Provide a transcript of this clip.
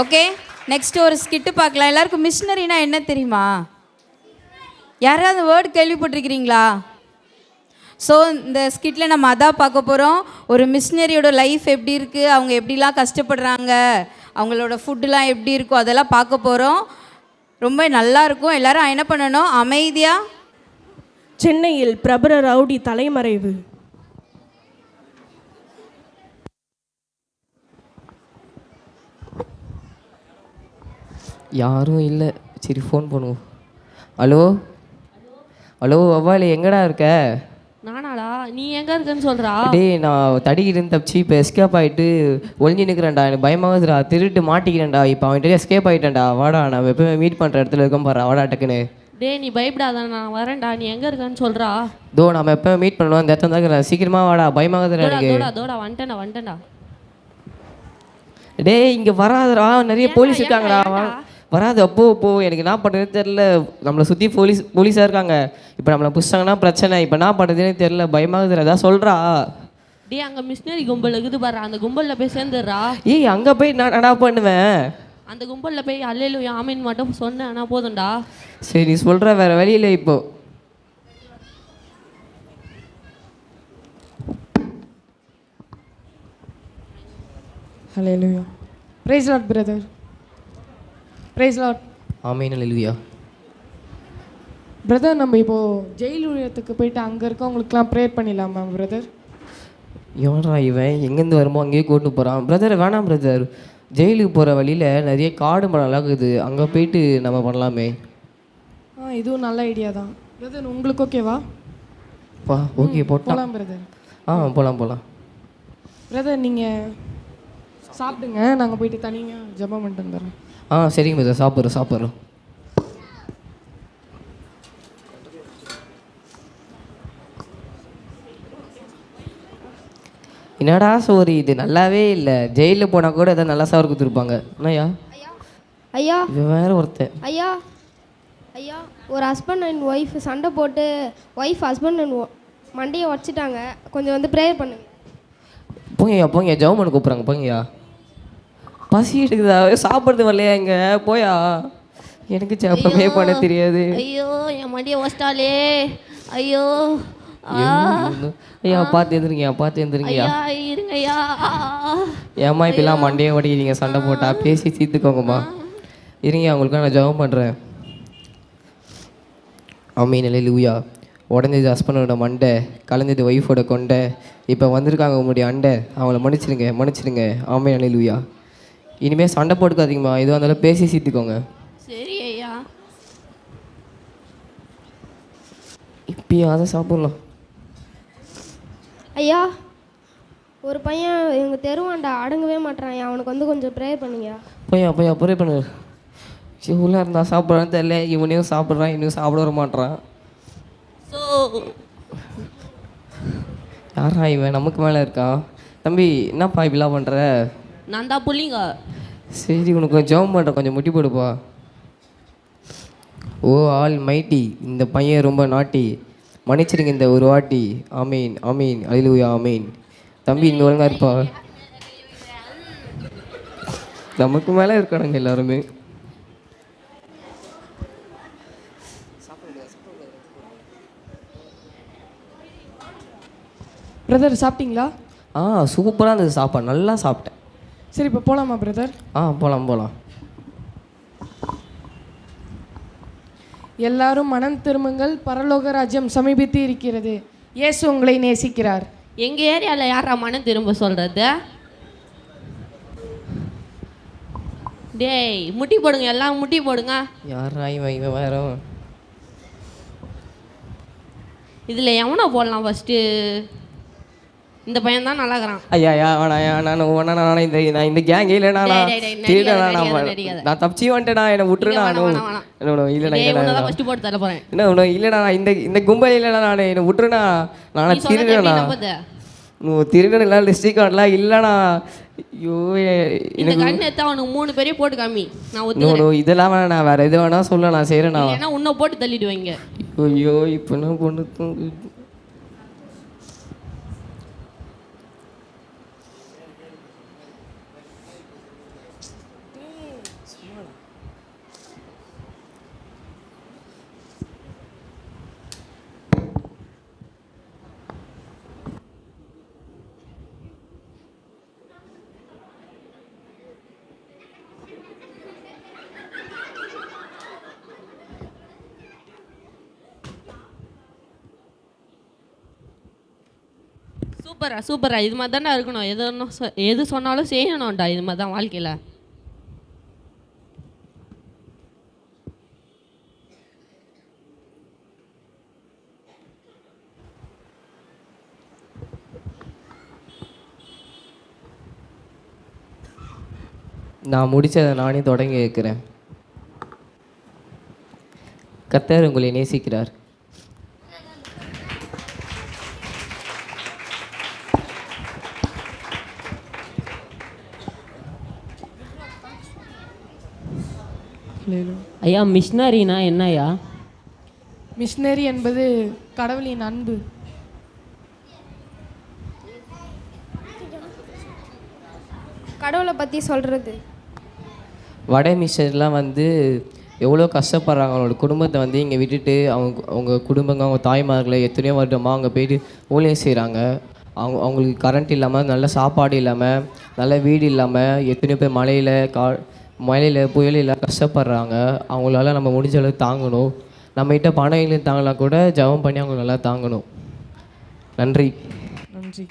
Okay next ஒரு skit பார்க்கலாம். எல்லாருக்கும் மிஷினரினா என்ன தெரியுமா? யாராவது வேர்டு கேள்விப்பட்டிருக்கிறீங்களா? ஸோ இந்த ஸ்கிட்டில் நம்ம அதான் பார்க்க போகிறோம் ஒரு மிஷினரியோட லைஃப் எப்படி இருக்குது அவங்க எப்படிலாம் கஷ்டப்படுறாங்க? அவங்களோட ஃபுட்டுலாம் எப்படி இருக்கும்? அதெல்லாம் பார்க்க போகிறோம் ரொம்ப நல்லாயிருக்கும் எல்லாரும் என்ன பண்ணணும்? அமைதியாக சென்னையில் பிரபல ரவுடி தலைமறைவு. யாரும் இல்லை. சரி ஃபோன் பண்ணுவோம். ஹலோ ஹலோ வவ்வாலு எங்கடா இருக்க? நானாடா நீ எங்க இருக்கன்னு சொல்றா. டேய் நான் தடிக்கிட்டு தப்பிச்சு இப்போ எஸ்கேப் ஆகிட்டு ஒளிஞ்சு நிற்கிறேன்டா எனக்கு பயமாகுதுடா திருட்டு மாட்டிக்கிறேன்டா. இப்போ அவன்கிட்ட எஸ்கேப் ஆகிட்டேன்டா வாடா நான் எப்பவுமே மீட் பண்ணுற இடத்துல இருக்கேன் பாரு. வாடா டக்குன்னு. டேய் நீ பயப்படாத. நான் வரேன்டா. நீ எங்க இருக்கன்னு சொல்றா. தோ நம்ம எப்போ மீட் பண்ணுவோம். அந்த இடத்துல தான் இருக்கிறேன் சீக்கிரமா வாடா. பயமாகுதுடா தோடா எனக்கு. தோடா தோடா. வந்துட்டேன்டா வந்துட்டேன்டா. டேய் இங்கே வராதடா. நிறைய போலீஸ் இருக்காங்கடா. ஏன்டா? வராது. அப்போ போ எனக்கு என்ன பண்ணுறதுன்னு தெரில நம்மளை சுற்றி போலீஸ் போலீஸாக இருக்காங்க. இப்போ நம்மளை புடிச்சிட்டாங்கன்னா பிரச்சனை. இப்போ என்ன பண்ணுறதுன்னு தெரில பயமாகுதுடா ஏதாவது சொல்கிறா டேய் அங்க மிஷினரி கும்பல் இருக்குது பாரு. அந்த கும்பல்ல போய் சேர்ந்துடுறா. ஏய் அங்கே போய் நான் என்ன பண்ணுவேன்? அந்த கும்பல்ல போய் அல்லேலு ஆமீன் மட்டும் சொன்னேன். ஆனா போதும்டா. சரி நீ சொல்கிற வேறு வழியில் இப்போ. ஹalleluya praise lord brother. Praise lord. ஆமீன் இல்லையா பிரதர் நம்ம இப்போ ஜெயில் ஊழியத்துக்கு போயிட்டு அங்கே இருக்கவங்களுக்குலாம் ப்ரேயர் பண்ணிடலாமா பிரதர் எவன்டா இவன்? எங்கேருந்து வருமோ அங்கேயே கூட்டு போகிறான் பிரதர் வேணாம் பிரதர் ஜெயிலுக்கு போகிற வழியில் நிறைய காடு மரம்லாம் இருக்குது அங்கே போயிட்டு நம்ம பண்ணலாமே. ஆ இதுவும் நல்ல ஐடியா தான். பிரதர் உங்களுக்கு ஓகேவா பா ஓகே போட்டா. போகலாம் பிரதர் ஆ போகலாம் போகலாம் பிரதர் நீங்கள் சாப்பிடுங்க. நாங்கள் போயிட்டு தனியாக ஜெபம் பண்ணிட்டு வந்துடுறோம். ஆ சரிங்க பிரதர் சாப்பிட்றோம் சாப்பிட்றோம் என்னடா சோறு இது நல்லாவே இல்லை. ஜெயிலில் போனால் கூட எதாவது நல்லா சோறு கொடுத்துருப்பாங்க. என்னய்யா? ஐயா. வேற ஒருத்தன். ஐயா. ஐயா ஒரு ஹஸ்பண்ட் அண்ட் ஒய்ஃப் சண்டை போட்டு ஒய்ஃப் ஹஸ்பண்ட் அண்ட் மண்டையை உடச்சிட்டாங்க. கொஞ்சம் வந்து ப்ரேயர் பண்ணுங்க. போங்கய்யா போங்கய்யா. ஜவுமன் கூப்பிட்றாங்க போங்கய்யா. பசி எடுக்குதா சாப்பிட்றது வரலையா இங்க? போயா? எனக்கு ஜப்பமே பண்ண தெரியாது. ஐயோ என் மண்டியை வச்சிட்டாலே ஐயோ ஐயா பார்த்து எழுந்துருங்கய்யா பார்த்து எழுந்துருங்கய்யா ஐயா இருங்கய்யா. ஆ, ஏம்மா இப்பெல்லாம் மண்டையை ஓடிக்கிறீங்க சண்டை போட்டா? பேசி தீர்த்துக்கோங்கம்மா. இருங்க உங்களுக்கு நான் ஜெபம் பண்ணுறேன் அம்மி நிலையில் ஊயா உடஞ்சது ஹஸ்பண்டோட மண்டை கலந்தது ஒய்ஃபோட கொண்டை. இப்போ வந்திருக்காங்க உங்களுடைய அண்டை. அவங்கள மன்னிச்சிடுங்க மன்னிச்சிடுங்க. ஆமை நிலையில் ஊயா இனிமேல் சண்டை போட்டுக்காதீங்கம்மா. எதுவாக இருந்தாலும் பேசி சீர்த்துக்கோங்க சரி ஐயா. இப்பயும் அதை சாப்பிட்லாம். ஐயா ஒரு பையன் எங்கள் தெருவாண்டா அடங்கவே மாட்றான். அவனுக்கு வந்து கொஞ்சம் ப்ரேயர் பண்ணுங்க போயா போயா புரிய பண்ணு. இவ்வளோ இருந்தா சாப்பிட்றான்னு தெரியல. இவனையும் சாப்பிட்றான் இவனையும் சாப்பிட வர மாட்றான். ஸோ யாரா இவன்? நமக்கு மேலே இருக்கான். தம்பி என்னப்பா இப்படிலாம் பண்ணுற நான் தான் புள்ளிங்க. சரி உனக்கு கொஞ்சம் ஜெபம் பண்ணுற கொஞ்சம் முட்டி போடுப்பா. ஓ ஆல் மைட்டி இந்த பையன் ரொம்ப நாட்டி மன்னிச்சிருங்க இந்த ஒரு வாட்டி. ஆமீன் ஆமீன் அழிலுயா ஆமீன். தம்பி இங்கே ஒழுங்கா இருப்பா. நமக்கு மேலே இருக்கானுங்க எல்லாருமே. பிரதர் சாப்பிட்டீங்களா? ஆ சூப்பராக இருந்தது சாப்பாடு. நல்லா சாப்பிட்டேன். சரி இப்போ போகலாமா பிரதர் ஆ போகலாம் போகலாம் எல்லாரும் மனம் திரும்புங்கள் பரலோக ராஜ்யம் சமீபித்து இருக்கிறது. இயேசு உங்களை நேசிக்கிறார். எங்க ஏரியால யாரா மனம் திரும்ப சொல்றது? டேய் முட்டி போடுங்க எல்லாம் முட்டி போடுங்க. யாரா இவன் இவன் வேற? இதுல எவனை போடலாம் ஃபர்ஸ்ட் இந்த பையன் தான் நல்லா இருக்கிறான் ஐயா ஐயா வேணா நான் வேணா நான் இந்த நான் இந்த கேங் டேய், திருடனா நடிக்காத, நான். நான் தப்பிச்சு வந்துட்டேனா என்னை டேய் உன்னை தான் இல்லைண்ணா ஃபர்ஸ்ட் போட்டு தர போறேன். என்ன உனக்கு இல்லைண்ணா நான் இந்த இந்த கும்பல் இல்லைண்ணா நான் என்னை விட்டுருண்ணா நான் நீ சொல்றது எப்படி திருடனா இல்லை டிஸ்ட்ரிக் கார்டெலாம் இல்லைண்ணா ஐயோ இந்த எனக்கு கண் எடுத்தா அவனுக்கு மூணு பேரையும் போட்டு காமி. நான் நோ ஒத்துக்கிறேன். நோ இதெல்லாம் நான் வேறு எது வேணா சொல்ல நான் செய்கிறேண்ணா ஏன்னா உன்னை போட்டு தள்ளிடுவாங்க ஐயோ இப்போ என்ன பொண்ணு சூப்பரா சூப்பரா. இது மாதிரி தானே இருக்கணும். எது ஒன்றும் சொ- எது சொன்னாலும் செய்யணும்டா இது மாதிரி தான் வாழ்க்கையில். நான் முடிச்சதை நானே தொடங்கி வைக்கிறேன். கத்தர் உங்களை நேசிக்கிறார். ஐயா மிஷினரினா என்னய்யா மிஷினரி என்பது கடவுளின் அன்பு. கடவுளை பற்றி சொல்கிறது வட மிஷன்லாம் வந்து எவ்வளோ கஷ்டப்படுறாங்க. அவங்களோட குடும்பத்தை வந்து இங்கே விட்டுட்டு அவங்க அவங்க குடும்பங்க அவங்க தாய்மார்களை எத்தனையோ வருடமாக அங்கே போயிட்டு ஊழியம் செய்கிறாங்க அவங்க அவங்களுக்கு கரண்ட் இல்லாமல் நல்ல சாப்பாடு இல்லாமல் நல்ல வீடு இல்லாமல் எத்தனையோ பேர் மழையில் கா மழையில் புயலில் கஷ்டப்படுறாங்க. அவங்களால நம்ம முடிஞ்ச அளவுக்கு தாங்கணும். நம்மகிட்ட பணம் இல்லைன்னு தாங்கினா கூட ஜெபம் பண்ணி அவங்க நல்லா தாங்கணும். நன்றி. நன்றி.